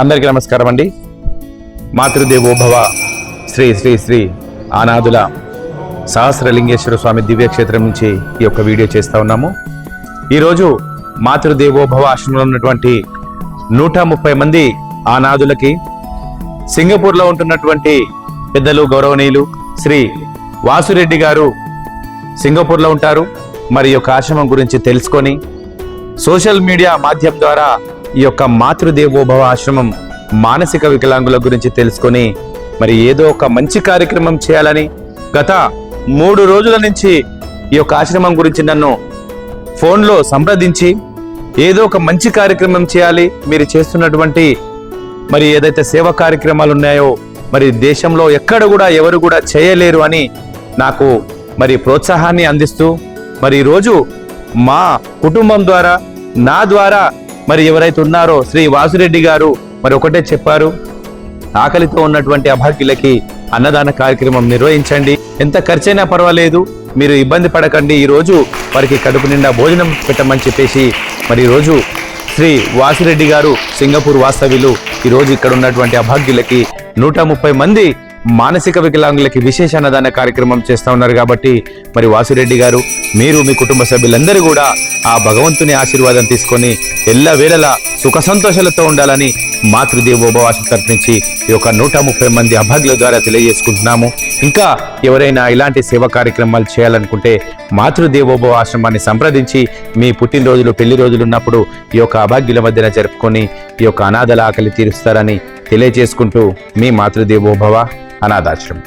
అందరికీ నమస్కారం అండి. మాతృదేవోభవ శ్రీ శ్రీ శ్రీ ఆనాదుల సహస్రలింగేశ్వర స్వామి దివ్యక్షేత్రం నుంచి ఈ యొక్క వీడియో చేస్తా ఉన్నాము. ఈరోజు మాతృదేవోభవ ఆశ్రమంలో ఉన్నటువంటి నూట ముప్పై మంది ఆనాదులకి సింగపూర్లో ఉంటున్నటువంటి పెద్దలు గౌరవనీయులు శ్రీ వాసురెడ్డి గారు సింగపూర్లో ఉంటారు. మరి యొక్క ఆశ్రమం గురించి తెలుసుకొని సోషల్ మీడియా మాధ్యమం ద్వారా ఈ యొక్క మాతృదేవోభవ ఆశ్రమం మానసిక వికలాంగుల గురించి తెలుసుకొని మరి ఏదో ఒక మంచి కార్యక్రమం చేయాలని గత మూడు రోజుల నుంచి ఈ యొక్క ఆశ్రమం గురించి నన్ను ఫోన్లో సంప్రదించి ఏదో ఒక మంచి కార్యక్రమం చేయాలి మీరు చేస్తున్నటువంటి మరి ఏదైతే సేవా కార్యక్రమాలు ఉన్నాయో మరి దేశంలో ఎక్కడ కూడా ఎవరు కూడా చేయలేరు అని నాకు మరి ప్రోత్సాహాన్ని అందిస్తూ మరి ఈరోజు మా కుటుంబం ద్వారా నా ద్వారా మరి ఎవరైతే ఉన్నారో శ్రీ వాసురెడ్డి గారు మరి ఒకటే చెప్పారు. ఆకలితో ఉన్నటువంటి అభాగ్యులకి అన్నదాన కార్యక్రమం నిర్వహించండి. ఎంత ఖర్చైనా పర్వాలేదు. మీరు ఇబ్బంది పడకండి. ఈరోజు వారికి కడుపు నిండా భోజనం పెట్టమని చెప్పేసి మరి ఈరోజు శ్రీ వాసిరెడ్డి గారు సింగపూర్ వాస్తవ్యులు ఈరోజు ఇక్కడ ఉన్నటువంటి అభాగ్యులకి నూట ముప్పై మంది మానసిక వికలాంగులకి విశేష అన్నదాన కార్యక్రమం చేస్తా ఉన్నారు కాబట్టి మరి వాసిరెడ్డి గారు మీరు మీ కుటుంబ సభ్యులందరూ కూడా ఆ భగవంతుని ఆశీర్వాదం తీసుకొని ఎల్ల వేళలా సుఖ సంతోషాలతో ఉండాలని మాతృదేవోభవాసం తరపు నుంచి ఈ యొక్క నూట ముప్పై మంది అభాగ్యుల ద్వారా తెలియజేసుకుంటున్నాము. ఇంకా ఎవరైనా ఇలాంటి సేవా కార్యక్రమాలు చేయాలనుకుంటే మాతృదేవోభవ ఆశ్రమాన్ని సంప్రదించి మీ పుట్టినరోజులు పెళ్ళి రోజులు ఉన్నప్పుడు ఈ యొక్క అభాగ్యుల మధ్యన జరుపుకొని ఈ యొక్క అనాథల ఆకలి తీరుస్తారని తెలియజేసుకుంటూ మీ మాతృదేవోభవ అనాథాశ్రమం.